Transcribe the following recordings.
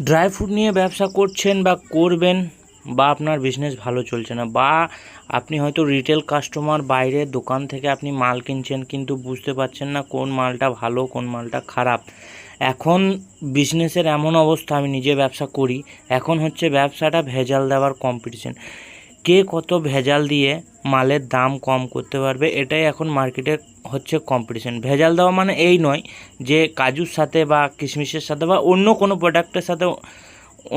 Dry fruit নিয়ে ব্যবসা করছেন বা করবেন বা আপনার বিজনেস ভালো চলছে না বা আপনি হয়তো রিটেল কাস্টমার বাইরে দোকান থেকে আপনি মাল কিনছেন কিন্তু বুঝতে পারছেন না কোন মালটা ভালো, কোন মালটা খারাপ। এখন বিজনেসের এমন অবস্থা, আমি নিজে ব্যবসা করি, এখন হচ্ছে ব্যবসাটা ভেজাল দেওয়ার কম্পিটিশন কে কত ভেজাল দিয়ে মালের দাম কম করতে পারবে, এটাই এখন মার্কেটে হচ্ছে কম্পিটিশন ভেজাল দেওয়া মানে এই নয় যে কাজুর সাথে বা কিশমিশের সাথে বা অন্য কোনো প্রোডাক্টের সাথে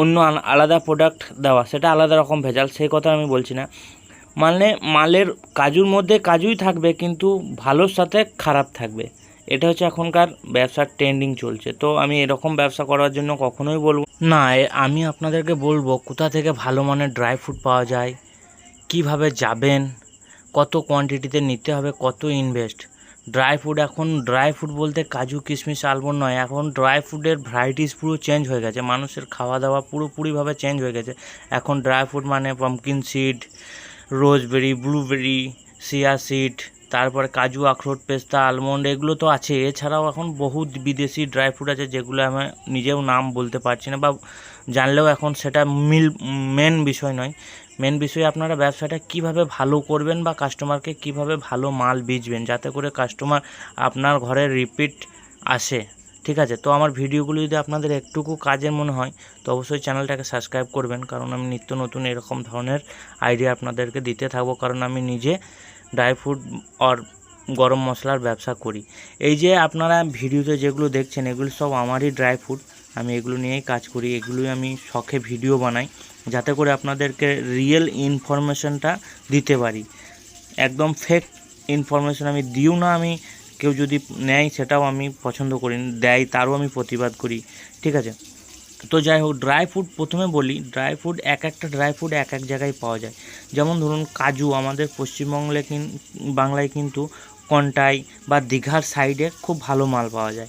অন্য আলাদা প্রোডাক্ট দেওয়া, সেটা আলাদা রকম ভেজাল, সেই কথা আমি বলছি না। মানে মালের কাজুর মধ্যে কাজুই থাকবে, কিন্তু ভালোর সাথে খারাপ থাকবে। এটা হচ্ছে এখনকার ব্যবসার ট্রেন্ডিং চলছে। তো আমি এরকম ব্যবসা করার জন্য কখনোই বলব না। আমি আপনাদেরকে বলব কোথা থেকে ভালো মানের ড্রাই ফ্রুট পাওয়া যায় কীভাবে যাবেন, কত কোয়ান্টিটিতে নিতে হবে, কত ইনভেস্ট ড্রাই ফ্রুট এখন ড্রাই ফ্রুট বলতে কাজু, কিশমিশ, আলমন্ড নয়, এখন ড্রাই ফ্রুটের ভ্যারাইটিস পুরো চেঞ্জ হয়ে গেছে, মানুষের খাওয়া দাওয়া পুরোপুরিভাবে চেঞ্জ হয়ে গেছে। এখন ড্রাই ফ্রুট মানে pumpkin seed raspberry blueberry chia seed তারপরে কাজু, আখরোট, পেস্তা আলমন্ড এগুলো তো আছে। এছাড়াও এখন বহু বিদেশি ড্রাই ফ্রুট আছে যেগুলো আমি নিজেও নাম বলতে পারছি না বা জানলেও এখন সেটা মিল মেন বিষয় নয়। মেন বিষয় আপনারা ব্যবসাটা কীভাবে ভালো করবেন বা কাস্টমারকে কীভাবে ভালো মাল বেচবেন, যাতে করে কাস্টমার আপনার ঘরে রিপিট আসে। ঠিক আছে? তো আমার ভিডিওগুলো যদি আপনাদের একটুকু কাজের মনে হয়, তো অবশ্যই চ্যানেলটাকে সাবস্ক্রাইব করবেন। কারণ আমি নিত্য নতুন এরকম ধরনের আইডিয়া আপনাদেরকে দিতে থাকব। কারণ আমি নিজে ড্রাই ফ্রুট আর গরম মশলার ব্যবসা করি। এই যে আপনারা ভিডিওতে যেগুলো দেখছেন, এগুলো সব আমারই ড্রাই ফ্রুট আমি এগুলো নিয়েই কাজ করি, এগুলোই আমি শখে ভিডিও বানাই, যাতে করে আপনাদেরকে রিয়েল ইনফরমেশনটা দিতে পারি। একদম ফেক ইনফরমেশন আমি দিও না, আমি কেউ যদি নেয় সেটাও আমি পছন্দ করি, দেয় তারও আমি প্রতিবাদ করি, ঠিক আছে? তো যাই হোক ড্রাই ফ্রুট প্রথমে বলি ড্রাই ফ্রুট এক একটা ড্রাই ফ্রুট এক এক জায়গায় পাওয়া যায়। যেমন ধরুন, কাজু আমাদের পশ্চিমবঙ্গে কিন, বাংলায় কিন্তু কন্টাই বা দীঘার সাইডে খুব ভালো মাল পাওয়া যায়।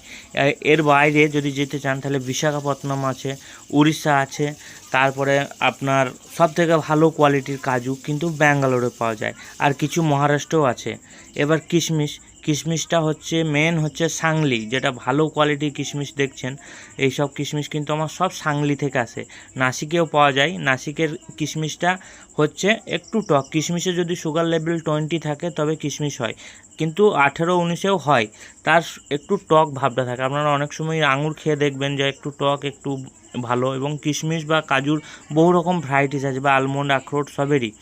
এর বাইরে যদি যেতে চান, তাহলে বিশাখাপত্তনম আছে, উড়িষ্যা আছে তারপরে আপনার সব থেকে ভালো কোয়ালিটির কাজু কিন্তু ব্যাঙ্গালোরে পাওয়া যায়। আর কিছু মহারাষ্ট্রও আছে। এবার কিশমিশ, কিশমিশটা হচ্ছে মেন হচ্ছে সাংলি, যেটা ভালো কোয়ালিটির কিশমিশ দেখছেন। এই সব কিশমিশ কিন্তু আমার সব সাংলি থেকে আসে। নাসিকেও পাওয়া যায়। নাসিকের কিশমিশটা হচ্ছে একটু টক। কিশমিশে যদি সুগার লেভেল টোয়েন্টি থাকে, তবে কিশমিশ হয়। কিন্তু আঠেরো উনিশেও হয়। তার একটু টক ভাবটা থাকে। আপনারা অনেক সময় আঙুর খেয়ে দেখবেন যে একটু টক, একটু ভালো এবং কিশমিশ বা কাজুর বহু রকম ভ্যারাইটিস আছে বা আলমন্ড আখরোট সবেরই।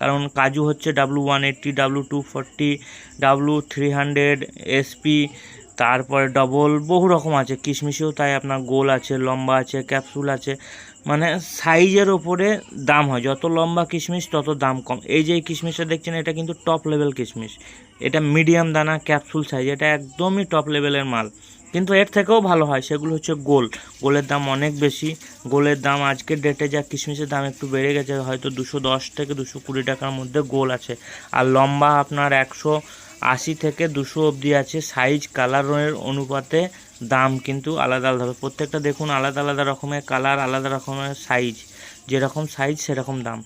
কারণ কাজু হচ্ছে W one eighty W two forty W three hundred SP তারপরে ডবল বহু রকম আছে। কিশমিশেও তাই আপনার গোল আছে, লম্বা আছে ক্যাপসুল আছে। মানে সাইজের ওপরে দাম হয়। যত লম্বা কিশমিশ, তত দাম কম। এই যে কিশমিশটা দেখছেন, এটা কিন্তু টপ লেভেল কিশমিশ। এটা মিডিয়াম দানা ক্যাপসুল সাইজ এটা একদমই টপ লেভেলের মাল। কিন্তু এর থেকেও ভালো হয়, সেগুলো হচ্ছে গোল। গোলের দাম অনেক বেশি। গোলের দাম আজকের ডেটে যা কিশমিশের দাম একটু বেড়ে গেছে, হয়তো দুশো দশ থেকে দুশো কুড়ি টাকার মধ্যে গোল আছে। আর লম্বা আপনার একশো আশি থেকে দুশো অবধি আছে। সাইজ কালারের অনুপাতে দাম কিন্তু আলাদা আলাদা হবে। প্রত্যেকটা দেখুন আলাদা আলাদা রকমের কালার, আলাদা রকমের সাইজ। যেরকম সাইজ, সেরকম দাম।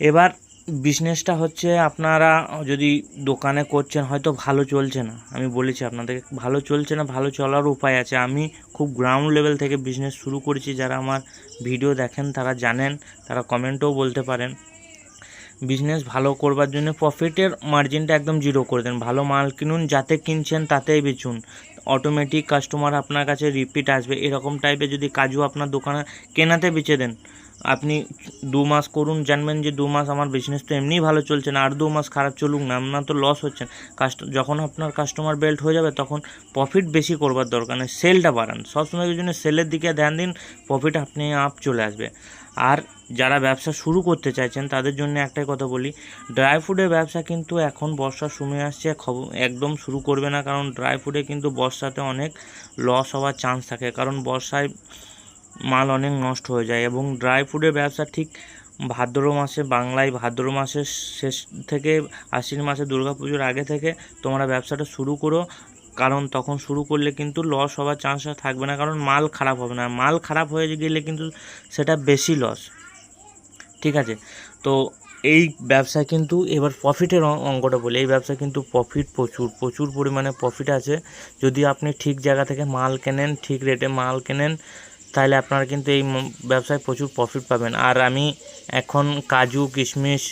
এবার বিজনেসটা হচ্ছে আপনারা যদি দোকানে করছেন, হয়তো ভালো চলছে না। আমি বলেছি আপনাদেরকে, ভালো চলছে না, ভালো চলার উপায় আছে। আমি খুব গ্রাউন্ড লেভেল থেকে বিজনেস শুরু করেছি। যারা আমার ভিডিও দেখেন, তারা জানেন, তারা কমেন্টও বলতে পারেন। বিজনেস ভালো করবার জন্য প্রফিটের মার্জিনটা একদম জিরো করে দেন। ভালো মাল কিনুন, যাতে কিনছেন, তাতেই বেচুন। অটোমেটিক কাস্টমার আপনার কাছে রিপিট আসবে। এরকম টাইপের যদি কাজু আপনার দোকানে কেনাতে বেচে দেন আপনি দু মাস করুন, জানবেন যে দু মাস আমার বিজনেস তো এমনিই ভালো চলছে না, আর দু মাস খারাপ চলুক না আপনার তো লস হচ্ছে কাস্ট যখন আপনার কাস্টমার বেল্ট হয়ে যাবে, তখন প্রফিট বেশি করবার দরকার নেই সেলটা বাড়ান। সবসময় ওই জন্য সেলের দিকে ধ্যান দিন প্রফিট আপনি আপ চলে আসবে। আর যারা ব্যবসা শুরু করতে চাইছেন, তাদের জন্য একটাই কথা বলি ড্রাই ফ্রুটের ব্যবসা কিন্তু এখন বর্ষার সময় আসছে খবর একদম শুরু করবে না, কারণ ড্রাই ফ্রুটে কিন্তু বর্ষাতে অনেক লস হওয়ার চান্স থাকে। কারণ বর্ষায় মাল অনেক নষ্ট হয়ে যায় এবং ড্রাই ফ্রুটের ব্যবসা ঠিক ভাদ্র মাসে, বাংলায় ভাদ্র মাসের শেষ থেকে আশ্বিন মাসে দুর্গাপুজোর আগে থেকে তোমরা ব্যবসাটা শুরু করো। কারণ তখন শুরু করলে কিন্তু লস হওয়ার চান্সটা থাকবে না, কারণ মাল খারাপ হবে না। মাল খারাপ হয়ে গেলে কিন্তু সেটা বেশি লস ঠিক আছে? তো এই ব্যবসা কিন্তু এবার প্রফিটের অঙ্কটা বলি। এই ব্যবসা কিন্তু প্রফিট প্রচুর প্রচুর পরিমাণে প্রফিট আছে। যদি আপনি ঠিক জায়গা থেকে মাল কেনেন, ঠিক রেটে মাল কেনেন তাহলে আপনারা কিন্তু এই ব্যবসায় প্রচুর প্রফিট পাবেন। আর আমি এখন কাজু কিশমিশ